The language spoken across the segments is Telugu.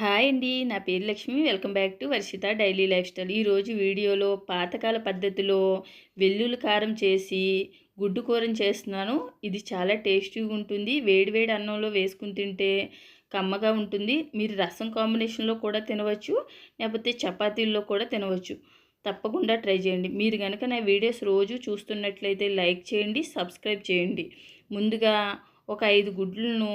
హాయ్ అండి. నా పేరు Lakshmi. Welcome back to Varshitha daily lifestyle. ఈరోజు వీడియోలో పాతకాల పద్ధతిలో వెల్లుల్లి కారం చేసి గుడ్డు కూరని చేస్తున్నాను. ఇది చాలా టేస్టీగా ఉంటుంది. వేడివేడి అన్నంలో వేసుకుని తింటే కమ్మగా ఉంటుంది. మీరు రసం కాంబినేషన్లో కూడా తినవచ్చు. లేకపోతే చపాతీల్లో కూడా తినవచ్చు. తప్పకుండా ట్రై చేయండి. మీరు కనుక నా వీడియోస్ రోజు చూస్తున్నట్లయితే లైక్ చేయండి సబ్స్క్రైబ్ చేయండి. ముందుగా ఒక ఐదు గుడ్లను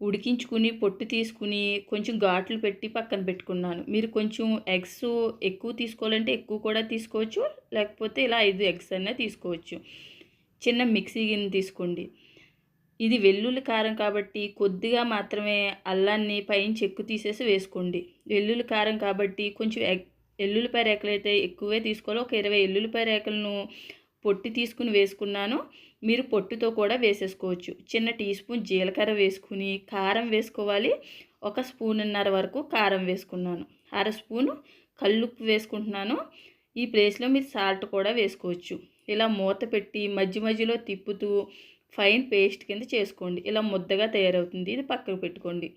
ఉడికించుకుని పొట్టు తీసుకుని కొంచెం ఘాట్లు పెట్టి పక్కన పెట్టుకున్నాను. మీరు కొంచెం ఎగ్స్ ఎక్కువ తీసుకోవాలంటే ఎక్కువ కూడా తీసుకోవచ్చు లేకపోతే ఇలా ఐదు ఎగ్స్ అయినా తీసుకోవచ్చు. చిన్న మిక్సీ గిన్నె తీసుకోండి. ఇది వెల్లుల్లి కారం కాబట్టి కొద్దిగా మాత్రమే అల్లాన్ని పైన చెక్కు తీసేసి వేసుకోండి. వెల్లుల్లి కారం కాబట్టి కొంచెం ఎగ్ ఎల్లుల్లిపాయ రేకలు అయితే ఎక్కువే తీసుకోవాలి. ఒక ఇరవై ఎల్లుల్లిపాయ రేకలను పొట్టి తీసుకుని వేసుకున్నాను. మీరు పొట్టుతో కూడా వేసేసుకోవచ్చు. చిన్న టీ స్పూన్ జీలకర్ర వేసుకుని కారం వేసుకోవాలి. ఒక స్పూన్నర వరకు కారం వేసుకున్నాను. అర స్పూను కల్లుప్పు వేసుకుంటున్నాను. ఈ ప్లేస్లో మీరు సాల్ట్ కూడా వేసుకోవచ్చు. ఇలా మూత పెట్టి మధ్య మధ్యలో తిప్పుతూ ఫైన్ పేస్ట్ కింద చేసుకోండి. ఇలా ముద్దగా తయారవుతుంది. ఇది పక్కకు పెట్టుకోండి.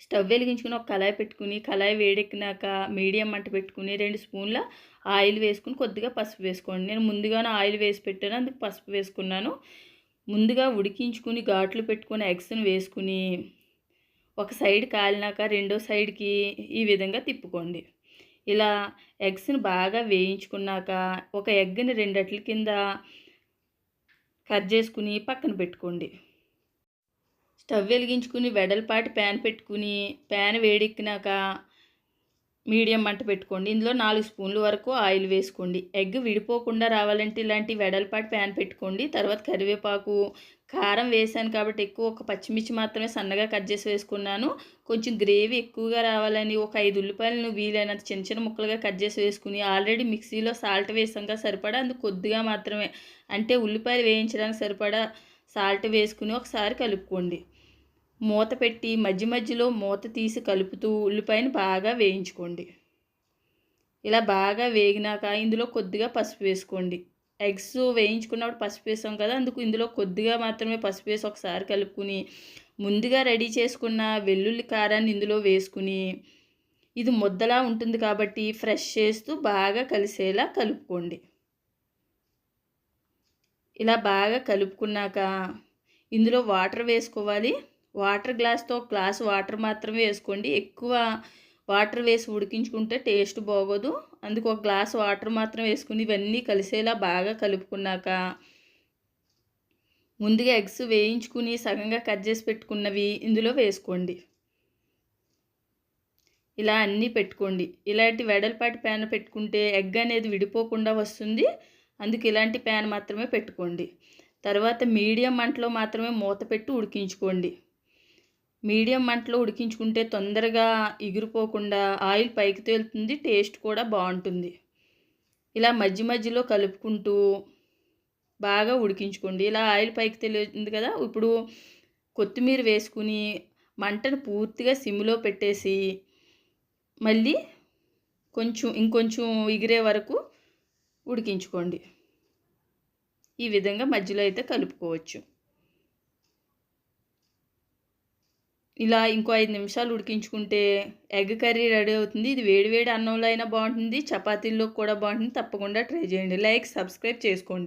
స్టవ్ వెలిగించుకుని ఒక కళాయి పెట్టుకుని కళాయి వేడెక్కినాక మీడియం మంట పెట్టుకుని రెండు స్పూన్ల ఆయిల్ వేసుకుని కొద్దిగా పసుపు వేసుకోండి. నేను ముందుగానే ఆయిల్ వేసి పెట్టాను అందుకు పసుపు వేసుకున్నాను. ముందుగా ఉడికించుకుని ఘాట్లు పెట్టుకుని ఎగ్స్ని వేసుకుని ఒక సైడ్ కాలినాక రెండో సైడ్కి ఈ విధంగా తిప్పుకోండి. ఇలా ఎగ్స్ని బాగా వేయించుకున్నాక ఒక ఎగ్ని రెండట్ల కింద కట్ చేసుకుని పక్కన పెట్టుకోండి. స్టవ్ వెలిగించుకుని వెడల్పాటి ప్యాన్ పెట్టుకుని ప్యాన్ వేడెక్కినాక మీడియం మంట పెట్టుకోండి. ఇందులో నాలుగు స్పూన్ల వరకు ఆయిల్ వేసుకోండి. ఎగ్ విడిపోకుండా రావాలంటే ఇలాంటి వెడల్పాటి ప్యాన్ పెట్టుకోండి. తర్వాత కరివేపాకు కారం వేసాను కాబట్టి ఎక్కువ ఒక పచ్చిమిర్చి మాత్రమే సన్నగా కట్ చేసి వేసుకున్నాను. కొంచెం గ్రేవీ ఎక్కువగా రావాలని ఒక ఐదు ఉల్లిపాయలను వీలైనంత చిన్న చిన్న ముక్కలుగా కట్ చేసి వేసుకుని ఆల్రెడీ మిక్సీలో సాల్ట్ వేసాక సరిపడా? అందుకు కొద్దిగా మాత్రమే. అంటే ఉల్లిపాయలు వేయించడానికి సరిపడా సాల్ట్ వేసుకుని ఒకసారి కలుపుకోండి. మూత పెట్టి మధ్య మధ్యలో మూత తీసి కలుపుతూ ఉల్లిపాయను బాగా వేయించుకోండి. ఇలా బాగా వేగినాక ఇందులో కొద్దిగా పసుపు వేసుకోండి. ఎగ్స్ వేయించుకున్నప్పుడు పసుపు వేసాం కదా అందుకు ఇందులో కొద్దిగా మాత్రమే పసుపు వేసి ఒకసారి కలుపుకుని ముందుగా రెడీ చేసుకున్న వెల్లుల్లి కారాన్ని ఇందులో వేసుకుని ఇది ముద్దలా ఉంటుంది కాబట్టి ఫ్రెష్ చేస్తూ బాగా కలిసేలా కలుపుకోండి. ఇలా బాగా కలుపుకున్నాక ఇందులో వాటర్ వేసుకోవాలి. వాటర్ గ్లాస్తో గ్లాస్ వాటర్ మాత్రమే వేసుకోండి. ఎక్కువ వాటర్ వేసి ఉడికించుకుంటే టేస్ట్ బాగోదు. అందుకు ఒక గ్లాస్ వాటర్ మాత్రం వేసుకుని ఇవన్నీ కలిసేలా బాగా కలుపుకున్నాక ముందుగా ఎగ్స్ వేయించుకుని సగంగా కట్ చేసి పెట్టుకున్నవి ఇందులో వేసుకోండి. ఇలా అన్నీ పెట్టుకోండి. ఇలాంటి వెడల్పాటి ప్యాన్ పెట్టుకుంటే ఎగ్ అనేది విడిపోకుండా వస్తుంది. అందుకు ఇలాంటి ప్యాన్ మాత్రమే పెట్టుకోండి. తర్వాత మీడియం మంటలో మాత్రమే మూత పెట్టి ఉడికించుకోండి. మీడియం మంటలో ఉడికించుకుంటే తొందరగా ఎగిరిపోకుండా ఆయిల్ పైకి తేలుతుంది టేస్ట్ కూడా బాగుంటుంది. ఇలా మధ్య మధ్యలో కలుపుకుంటూ బాగా ఉడికించుకోండి. ఇలా ఆయిల్ పైకి తెలియదు కదా ఇప్పుడు కొత్తిమీర వేసుకుని మంటను పూర్తిగా సిమ్లో పెట్టేసి మళ్ళీ కొంచెం ఇంకొంచెం ఎగిరే వరకు ఉడికించుకోండి. ఈ విధంగా మధ్యలో అయితే కలుపుకోవచ్చు. ఇలా ఇంకో ఐదు నిమిషాలు ఉడికించుకుంటే ఎగ్ కర్రీ రెడీ అవుతుంది. ఇది వేడివేడి అన్నంలో అయినా బాగుంటుంది. చపాతీల్లో కూడా బాగుంటుంది. తప్పకుండా ట్రై చేయండి. లైక్ సబ్స్క్రైబ్ చేసుకోండి.